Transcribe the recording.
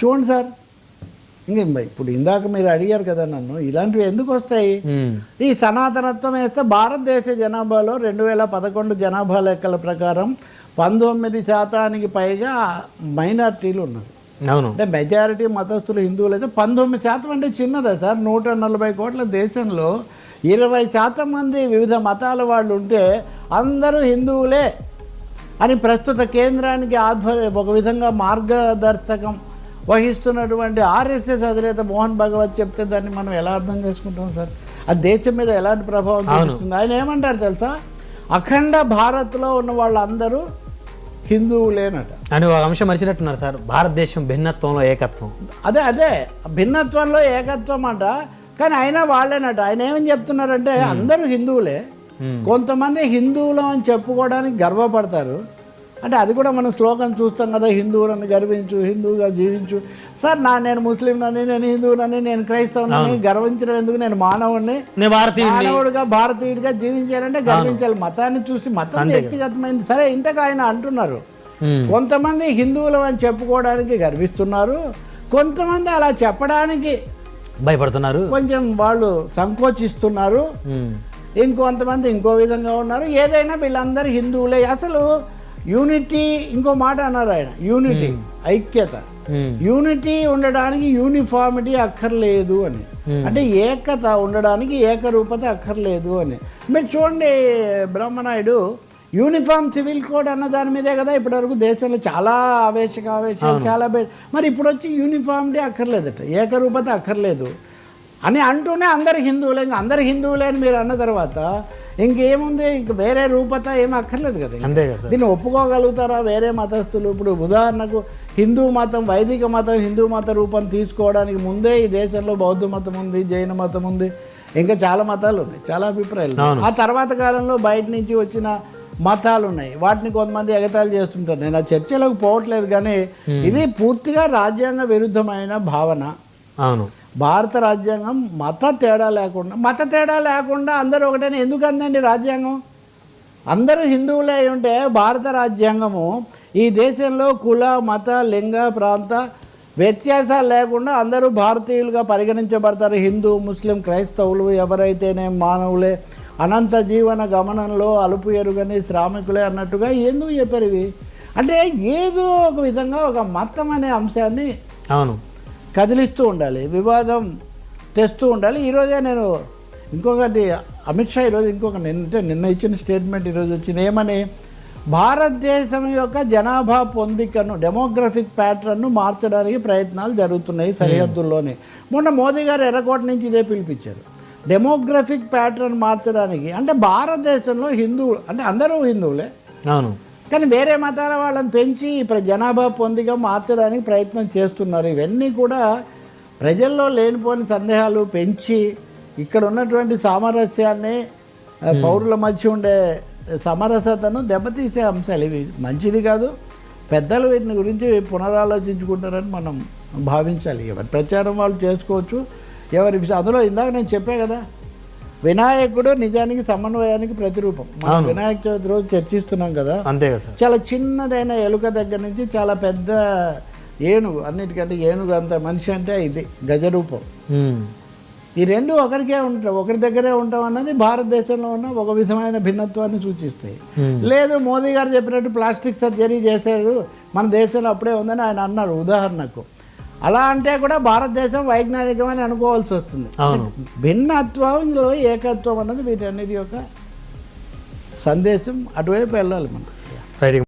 చూడండి సార్. ఇంక ఇప్పుడు ఇందాక మీరు అడిగారు కదా నన్ను ఇలాంటివి ఎందుకు వస్తాయి. ఈ సనాతనత్వం వేస్తే భారతదేశ జనాభాలో రెండు వేల పదకొండు జనాభా లెక్కల ప్రకారం పంతొమ్మిది శాతానికి పైగా మైనార్టీలు ఉన్నారు. అవును. అంటే మెజారిటీ మతస్థులు హిందువులు అయితే పంతొమ్మిది శాతం అంటే చిన్నదే సార్. నూట నలభై కోట్ల దేశంలో ఇరవై శాతం మంది వివిధ మతాల వాళ్ళు ఉంటే అందరూ హిందువులే అని ప్రస్తుత కేంద్రానికి ఆధ్వర్యం ఒక విధంగా మార్గదర్శకం వహిస్తున్నటువంటి ఆర్ఎస్ఎస్ అధినేత మోహన్ భగవత్ చెప్తే దాన్ని మనం ఎలా అర్థం చేసుకుంటాం సార్? ఆ దేశం మీద ఎలాంటి ప్రభావం చూపిస్తుంది? ఆయన ఏమంటారు తెలుసా? అఖండ భారత్లో ఉన్న వాళ్ళందరూ హిందువులేనట అని ఒక అంశం మర్చినట్టున్నారు సార్. భారతదేశం భిన్నత్వంలో ఏకత్వం. అదే అదే. భిన్నత్వంలో ఏకత్వం అంట. కానీ అయినా వాళ్ళేనట. ఆయన ఏమని చెప్తున్నారంటే అందరూ హిందువులే. కొంతమంది హిందువులు అని చెప్పుకోవడానికి గర్వపడతారు. అంటే అది కూడా మనం శ్లోకం చూస్తాం కదా హిందువులను గర్వించు హిందువుగా జీవించు. సార్ నా నేను ముస్లింనని నేను హిందువునని నేను క్రైస్తవునని గర్వించడం ఎందుకు? నేను మానవుడిని మానవుడిగా భారతీయుడిగా జీవించాలంటే గర్వించాలి. మతాన్ని చూసి మతం వ్యక్తిగతమైంది. సరే ఇంతగా ఆయన అంటున్నారు. కొంతమంది హిందువులు అని చెప్పుకోవడానికి గర్విస్తున్నారు. కొంతమంది అలా చెప్పడానికి భయపడుతున్నారు. కొంచెం వాళ్ళు సంకోచిస్తున్నారు. ఇంకొంతమంది ఇంకో విధంగా ఉన్నారు. ఏదైనా వీళ్ళందరూ హిందువులే. అసలు యూనిటీ ఇంకో మాట అన్నారు ఆయన. యూనిటీ ఐక్యత. యూనిటీ ఉండడానికి యూనిఫార్మిటీ అక్కర్లేదు అని. అంటే ఏకత ఉండడానికి ఏకరూపత అక్కర్లేదు అని. మీరు చూడండి బ్రహ్మనాయుడు యూనిఫామ్ సివిల్ కోడ్ అన్న దాని మీదే కదా ఇప్పటివరకు దేశంలో చాలా ఆవేశక ఆవేశాలు చాలా బే- మరి ఇప్పుడు వచ్చి యూనిఫామిటీ అక్కర్లేదట. ఏకరూపత అక్కర్లేదు అని అంటూనే అందరు హిందువులే అందరు హిందువులే అని మీరు అన్న తర్వాత ఇంకేముంది? ఇంక వేరే రూపత ఏం అక్కర్లేదు కదా. అంతే కదా దీన్ని ఒప్పుకోగలుగుతారా వేరే మతస్థులు? ఇప్పుడు ఉదాహరణకు హిందూ మతం వైదిక మతం హిందూ మత రూపం తీసుకోవడానికి ముందే ఈ దేశంలో బౌద్ధ మతం ఉంది జైన మతం ఉంది. ఇంకా చాలా మతాలు ఉన్నాయి చాలా అభిప్రాయాలు. ఆ తర్వాత కాలంలో బయట నుంచి వచ్చిన మతాలు ఉన్నాయి. వాటిని కొంతమంది ఎగతాళి చేస్తుంటారు. నేను ఆ చర్చలోకి పోవట్లేదు కానీ ఇది పూర్తిగా రాజ్యాంగ విరుద్ధమైన భావన. అవును. భారత రాజ్యాంగం మత తేడా లేకుండా మత తేడా లేకుండా అందరూ ఒకటైనా? ఎందుకు అందండి రాజ్యాంగం? అందరూ హిందువులే ఉంటే భారత రాజ్యాంగము ఈ దేశంలో కుల మత లింగ ప్రాంత వ్యత్యాసాలు లేకుండా అందరూ భారతీయులుగా పరిగణించబడతారు. హిందూ ముస్లిం క్రైస్తవులు ఎవరైతేనే మానవులే అనంత జీవన గమనంలో అలుపు ఎరుగని శ్రామికులే అన్నట్టుగా ఎందుకు చెప్పారు ఇవి? అంటే ఏదో ఒక విధంగా ఒక మతం అనే అంశాన్ని అవును. కదిలిస్తూ ఉండాలి వివాదం తెస్తూ ఉండాలి. ఈరోజే నేను ఇంకొకటి అమిత్ షా ఈరోజు ఇంకొక నిన్న నిన్న ఇచ్చిన స్టేట్మెంట్ ఈరోజు వచ్చింది. ఏమని? భారతదేశం యొక్క జనాభా పొందికను డెమోగ్రఫిక్ ప్యాటర్న్ను మార్చడానికి ప్రయత్నాలు జరుగుతున్నాయి సరిహద్దుల్లోనే. మొన్న మోదీ గారు ఎర్రకోట నుంచి ఇదే పిలిపించారు. డెమోగ్రఫిక్ ప్యాటర్న్ మార్చడానికి అంటే భారతదేశంలో హిందువులు అంటే అందరూ హిందువులే. అవును. కానీ వేరే మతాల వాళ్ళని పెంచి ఇప్పుడు జనాభా పొందిగా మార్చడానికి ప్రయత్నం చేస్తున్నారు. ఇవన్నీ కూడా ప్రజల్లో లేనిపోని సందేహాలు పెంచి ఇక్కడ ఉన్నటువంటి సామరస్యాన్ని పౌరుల మధ్య ఉండే సమరసతను దెబ్బతీసే అంశాలు ఇవి. మంచిది కాదు పెద్దలు వీటిని గురించి పునరాలోచించుకుంటారని మనం భావించాలి. ఎవరి ప్రచారం వాళ్ళు చేసుకోవచ్చు. ఎవరి అందులో ఇందాక నేను చెప్పే కదా వినాయకుడు నిజానికి సమన్వయానికి ప్రతిరూపం మనం. వినాయక చవితి రోజు చర్చిస్తున్నాం కదా అంతే కదా చాలా చిన్నదైన ఎలుక దగ్గర నుంచి చాలా పెద్ద ఏనుగు అన్నిటికంటే ఏనుగు అంత మనిషి అంటే ఇది గజరూపం. ఈ రెండు ఒకరికే ఉంటాం ఒకరి దగ్గరే ఉంటాం అన్నది భారతదేశంలో ఉన్న ఒక విధమైన భిన్నత్వాన్ని సూచిస్తాయి. లేదు మోదీ గారు చెప్పినట్టు ప్లాస్టిక్ సర్జరీ చేశారు మన దేశంలో అప్పుడే ఉందని ఆయన అన్నారు ఉదాహరణకు అలా అంటే కూడా భారతదేశం వైజ్ఞానికమని అనుకోవాల్సి వస్తుంది. అవును. భిన్నత్వంలో ఏకత్వం అన్నది వీటన్నిటి యొక్క సందేశం అటువైపు వెళ్ళాలి మనం.